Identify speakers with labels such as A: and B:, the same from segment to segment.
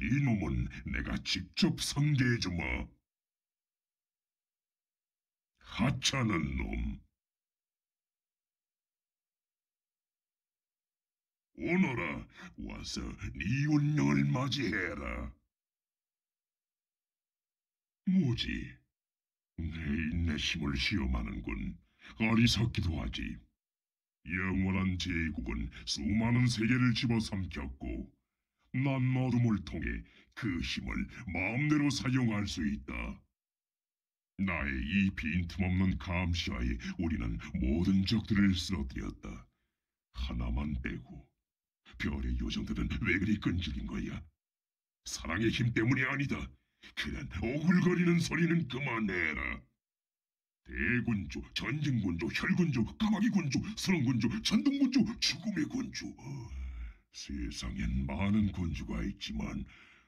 A: 네 놈은 내가 직접 상대해주마. 하찮은 놈. 오너라, 와서 네 운명을 맞이해라. 뭐지? 내 인내심을 시험하는군. 어리석기도 하지. 영원한 제국은 수많은 세계를 집어삼켰고 난 어둠을 통해 그 힘을 마음대로 사용할 수 있다. 나의 이 빈틈없는 감시하에 우리는 모든 적들을 쓰러뜨렸다. 하나만 빼고 별의 요정들은 왜 그리 끈질긴 거야? 사랑의 힘 때문이 아니다. 그냥 오글거리는 소리는 그만해라. 대군주, 전쟁군주, 혈군주, 까마귀군주, 선원군주, 전동군주, 죽음의 군주. 세상엔 많은 군주가 있지만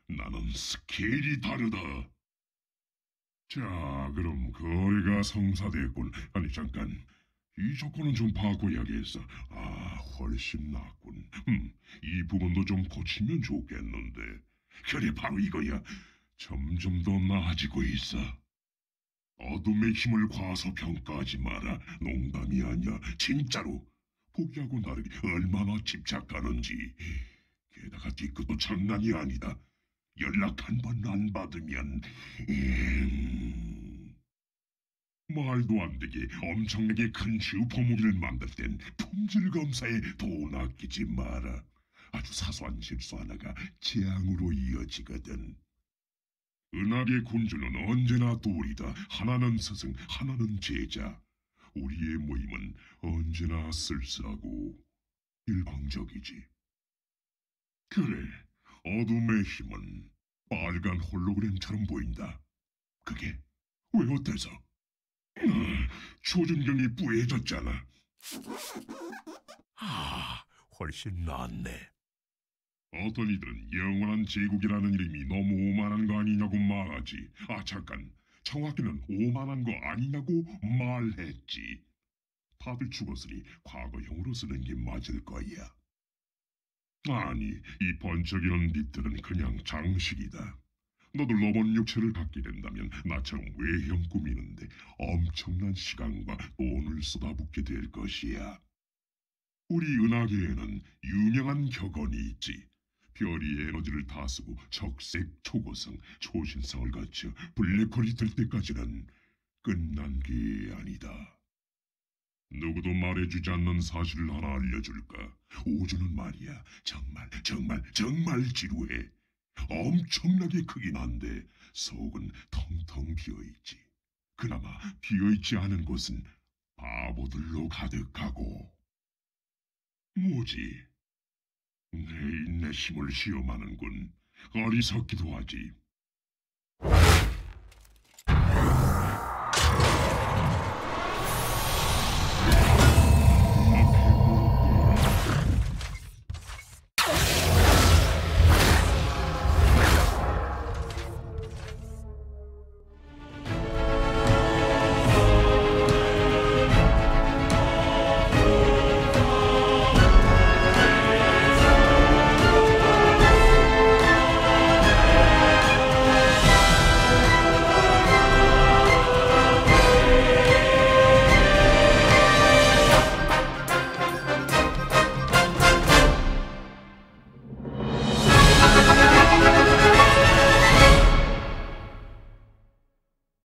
A: 나는 스케일이 다르다. 자, 그럼 거래가 성사됐군. 아니 잠깐, 이 조건은 좀 바꿔야겠어. 아, 훨씬 낫군. 음, 이 부분도 좀 고치면 좋겠는데. 그래, 바로 이거야. 점점 더 나아지고 있어. 어둠의 힘을 과소평가하지 마라. 농담이 아니야. 진짜로. 포기하고 나르기 얼마나 집착하는지. 게다가 뒤끝도 장난이 아니다. 연락 한 번 안 받으면 음... 말도 안 되게 엄청나게 큰 슈퍼무기를 만들 땐 품질 검사에 돈 아끼지 마라. 아주 사소한 실수 하나가 재앙으로 이어지거든. 은하계 군주는 언제나 둘이다. 하나는 스승, 하나는 제자. 우리의 모임은 언제나 쓸쓸하고 일방적이지. 그래, 어둠의 힘은 빨간 홀로그램처럼 보인다. 그게 왜 어때서? 음, 초준경이 뿌해졌잖아.
B: 아, 훨씬 낫네.
A: 어떤 이들은 영원한 제국이라는 이름이 너무 오만한 거 아니냐고 말하지. 아 잠깐, 정확히는 오만한 거 아니냐고 말했지. 다들 죽었으니 과거형으로 쓰는 게 맞을 거야. 아니, 이 번쩍이는 빛들은 그냥 장식이다. 너도 로봇 육체를 갖게 된다면 나처럼 외형 꾸미는데 엄청난 시간과 돈을 쏟아붓게 될 것이야. 우리 은하계에는 유명한 격언이 있지. 별이 에너지를 다 쓰고 적색, 초고성, 초신성을 거쳐 블랙홀이 될 때까지는 끝난 게 아니다. 누구도 말해주지 않는 사실을 하나 알려줄까? 우주는 말이야. 정말, 정말, 정말 지루해. 엄청나게 크긴 한데 속은 텅텅 비어있지. 그나마 비어있지 않은 곳은 바보들로 가득하고. 뭐지? 내 인내심을 시험하는군. 어리석기도 하지.